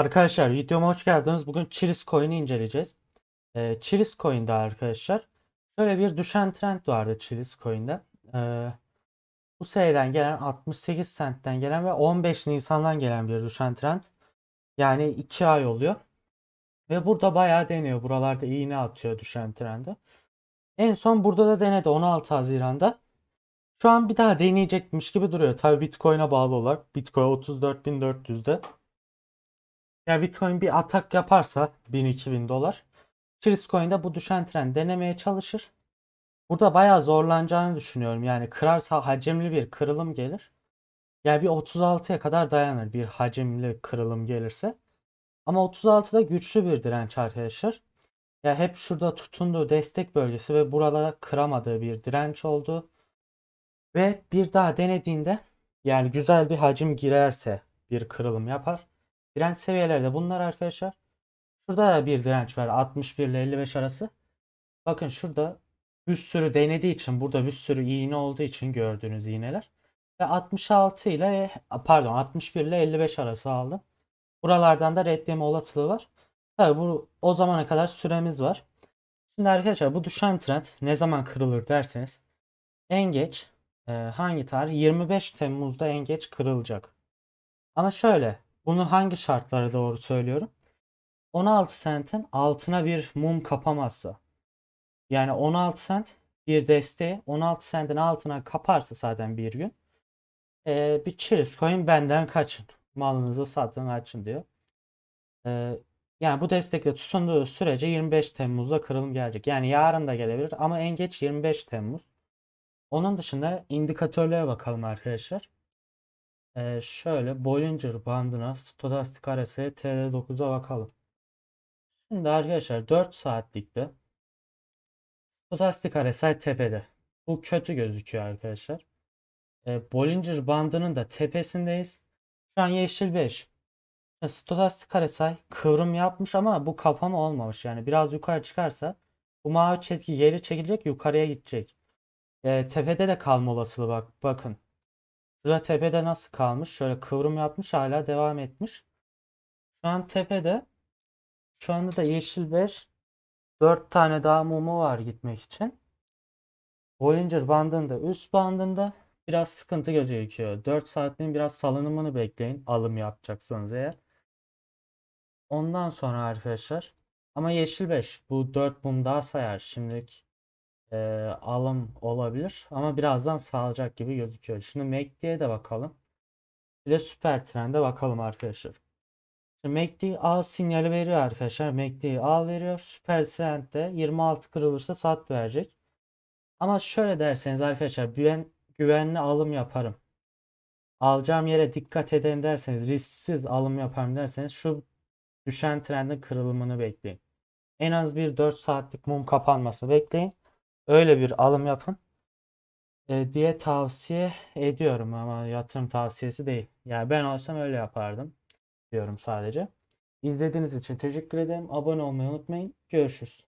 Arkadaşlar videoma hoş geldiniz. Bugün Chiris Coin'i inceleyeceğiz. Ee, Chiris Coin'de arkadaşlar şöyle bir düşen trend vardı Chiris Coin'de. Ee, bu seneden gelen 68 centten gelen ve 15 Nisan'dan gelen bir düşen trend. Yani 2 ay oluyor. Ve burada bayağı deniyor. Buralarda iğne atıyor düşen trendi. En son burada da denedi 16 Haziran'da. Şu an bir daha deneyecekmiş gibi duruyor. Tabii Bitcoin'e bağlı olarak. Bitcoin 34.400'de. Ya Bitcoin bir atak yaparsa 1000-2000 dolar. Chiris de bu düşen trend denemeye çalışır. Burada bayağı zorlanacağını düşünüyorum. Yani kırarsa hacimli bir kırılım gelir. Yani bir 36'ya kadar dayanır bir hacimli kırılım gelirse. Ama 36'da güçlü bir direnç arkadaşlar. Ya hep şurada tutunduğu destek bölgesi ve burada kıramadığı bir direnç oldu. Ve bir daha denediğinde yani güzel bir hacim girerse bir kırılım yapar. Direnç seviyeleri de bunlar arkadaşlar. Şurada da bir direnç var 61 ile 55 arası. Bakın şurada bir sürü denediği için burada bir sürü iğne olduğu için gördüğünüz iğneler. Ve 66 ile pardon 61 ile 55 arası aldım. Buralardan da reddeme olasılığı var. Tabi bu o zamana kadar süremiz var. Şimdi arkadaşlar bu düşen trend ne zaman kırılır derseniz en geç e, hangi tarih 25 Temmuz'da en geç kırılacak. Ama şöyle bunu hangi şartlara doğru söylüyorum? 16 centin altına bir mum kapamazsa. Yani 16 cent bir desteği 16 centin altına kaparsa zaten bir gün. E, bir Chiris coin benden kaçın. Malınızı satın açın diyor. E, yani bu destekle tutunduğu sürece 25 Temmuz'da kırılım gelecek. Yani yarın da gelebilir ama en geç 25 Temmuz. Onun dışında indikatörlere bakalım arkadaşlar. Ee, şöyle Bollinger bandına stokastik RSI TR9'a bakalım. Şimdi arkadaşlar 4 saatlikte stokastik RSI tepede. Bu kötü gözüküyor arkadaşlar. Ee, Bollinger bandının da tepesindeyiz. Şu an yeşil 5. E, RSI kıvrım yapmış ama bu kapama olmamış. Yani biraz yukarı çıkarsa bu mavi çizgi geri çekilecek yukarıya gidecek. Ee, tepede de kalma olasılığı bak. Bakın. Şurada tepede nasıl kalmış? Şöyle kıvrım yapmış hala devam etmiş. Şu an tepede. Şu anda da yeşil 5. 4 tane daha mumu var gitmek için. Bollinger bandında üst bandında biraz sıkıntı gözüküyor. 4 saatliğin biraz salınımını bekleyin. Alım yapacaksanız eğer. Ondan sonra arkadaşlar. Ama yeşil 5. Bu 4 mum daha sayar. Şimdilik e, alım olabilir. Ama birazdan sağlayacak gibi gözüküyor. Şimdi MACD'ye de bakalım. Bir de süper trende bakalım arkadaşlar. Şimdi MACD al sinyali veriyor arkadaşlar. MACD al veriyor. Süper trendde 26 kırılırsa sat verecek. Ama şöyle derseniz arkadaşlar güven, güvenli alım yaparım. Alacağım yere dikkat edin derseniz risksiz alım yaparım derseniz şu düşen trendin kırılımını bekleyin. En az bir 4 saatlik mum kapanması bekleyin. Öyle bir alım yapın e, diye tavsiye ediyorum ama yatırım tavsiyesi değil. Yani ben olsam öyle yapardım diyorum sadece. İzlediğiniz için teşekkür ederim. Abone olmayı unutmayın. Görüşürüz.